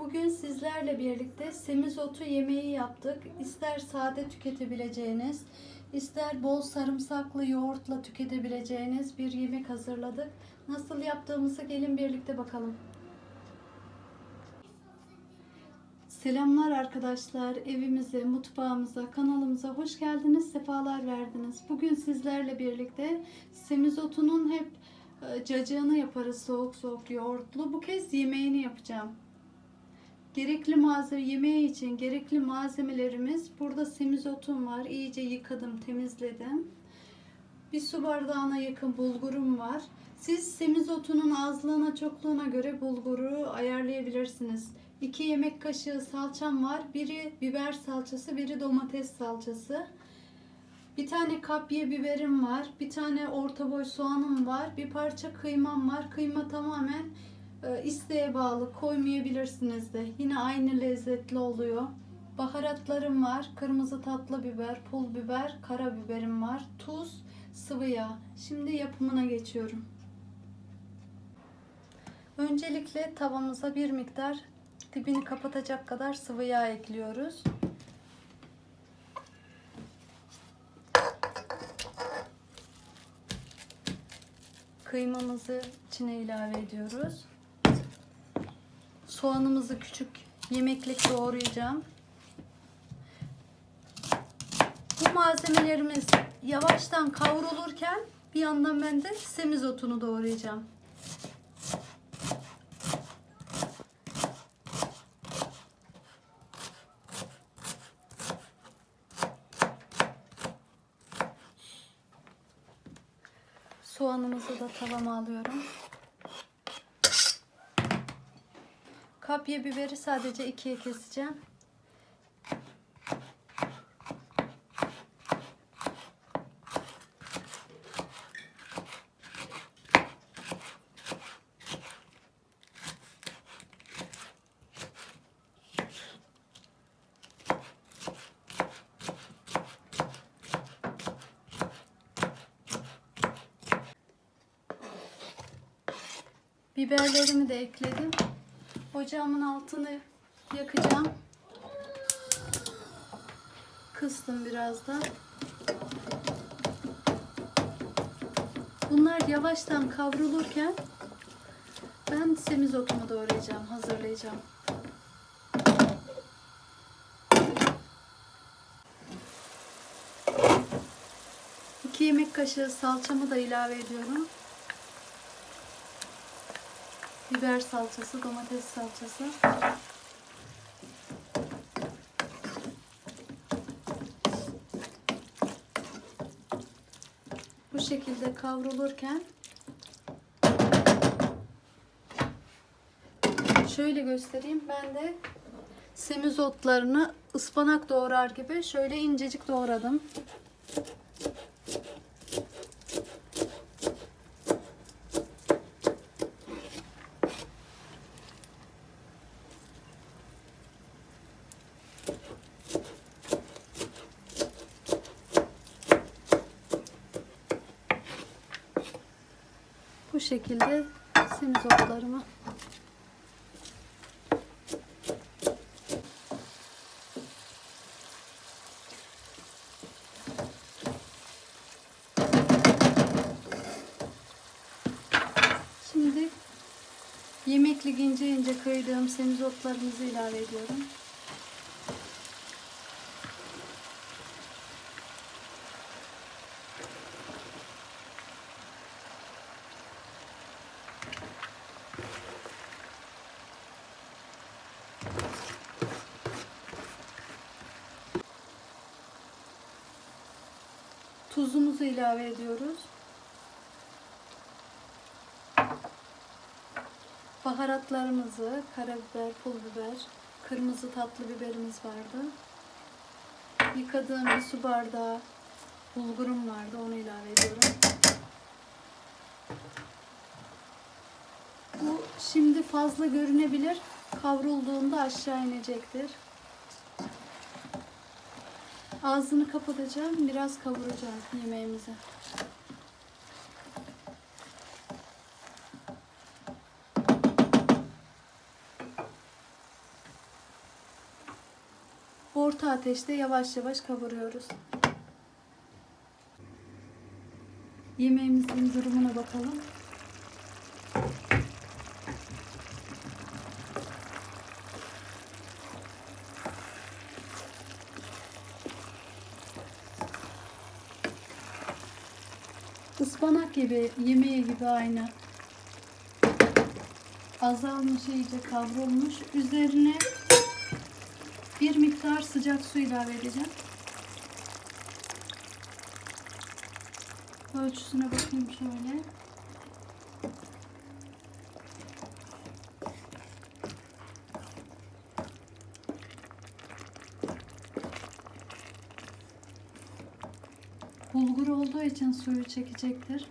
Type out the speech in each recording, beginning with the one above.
Bugün sizlerle birlikte semizotu yemeği yaptık. İster sade tüketebileceğiniz, ister bol sarımsaklı yoğurtla tüketebileceğiniz bir yemek hazırladık. Nasıl yaptığımızı gelin birlikte bakalım. Selamlar arkadaşlar. Evimize, mutfağımıza, kanalımıza hoş geldiniz, sefalar verdiniz. Bugün sizlerle birlikte semizotunun hep e, cacığını yaparız soğuk soğuk yoğurtlu. Bu kez yemeğini yapacağım. Gerekli malzeme yemeği için gerekli malzemelerimiz burada semizotum var. İyice yıkadım, temizledim. Bir su bardağına yakın bulgurum var. Siz semizotunun azlığına çokluğuna göre bulguru ayarlayabilirsiniz. 2 yemek kaşığı salçam var. Biri biber salçası, biri domates salçası. Bir tane kapya biberim var. Bir tane orta boy soğanım var. Bir parça kıymam var. Kıyma tamamen isteğe bağlı. Koymayabilirsiniz de. Yine aynı lezzetli oluyor. Baharatlarım var. Kırmızı tatlı biber, pul biber, karabiberim var. Tuz, sıvı yağ. Şimdi yapımına geçiyorum. Öncelikle tavamıza bir miktar dibini kapatacak kadar sıvı yağ ekliyoruz. Kıymamızı içine ilave ediyoruz. Soğanımızı küçük yemeklik doğrayacağım. Bu malzemelerimiz yavaştan kavrulurken bir yandan ben de semizotunu doğrayacağım. Soğanımızı da tavama alıyorum. Kapya biberi sadece ikiye keseceğim. Biberlerimi de ekledim. Ocağımın altını yakacağım. Kıstım biraz da. Bunlar yavaştan kavrulurken ben semizotumu doğrayacağım, hazırlayacağım. İki yemek kaşığı salçamı da ilave ediyorum. Biber salçası, domates salçası. Bu şekilde kavrulurken şöyle göstereyim. Ben de semizotlarını ıspanak doğrar gibi şöyle incecik doğradım. Bu şekilde semizotlarımı Şimdi yemeklik ince ince kıydığım semizotlarımızı ilave ediyorum. Tuzumuzu ilave ediyoruz. Baharatlarımızı, karabiber, pul biber, kırmızı tatlı biberimiz vardı. Yıkadığım bir su bardağı bulgurum vardı, onu ilave ediyorum. Bu şimdi fazla görünebilir. Kavrulduğunda aşağı inecektir. Ağzını kapatacağım. Biraz kavuracağız yemeğimizi. Orta ateşte yavaş yavaş kavuruyoruz. Yemeğimizin durumuna bakalım. Ispanak gibi, yemeği gibi aynı. Azalmış, iyice kavrulmuş. Üzerine bir miktar sıcak su ilave edeceğim. Ölçüsüne bakayım şöyle. Bulgur olduğu için suyu çekecektir.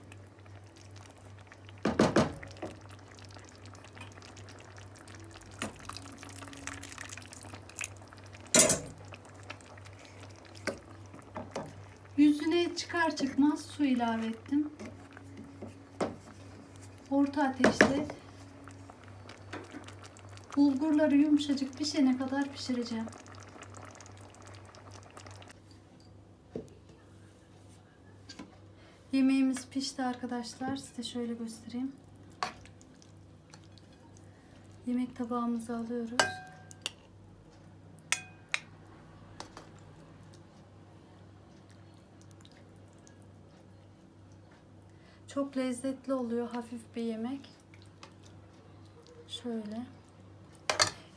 Yüzüne çıkar çıkmaz su ilave ettim. Orta ateşte bulgurları yumuşacık pişene kadar pişireceğim. Yemeğimiz pişti arkadaşlar. Size şöyle göstereyim. Yemek tabağımızı alıyoruz. Çok lezzetli oluyor. Hafif bir yemek. Şöyle.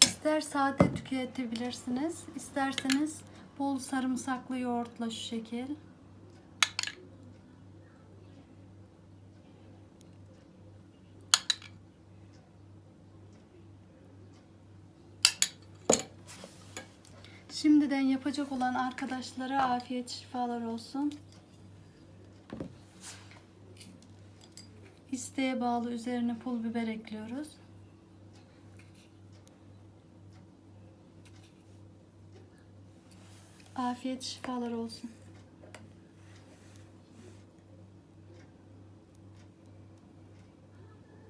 İster sade tüketebilirsiniz. isterseniz bol sarımsaklı yoğurtla şu şekil. Şimdiden yapacak olan arkadaşlara afiyet şifalar olsun. İsteğe bağlı üzerine pul biber ekliyoruz. Afiyet şifalar olsun.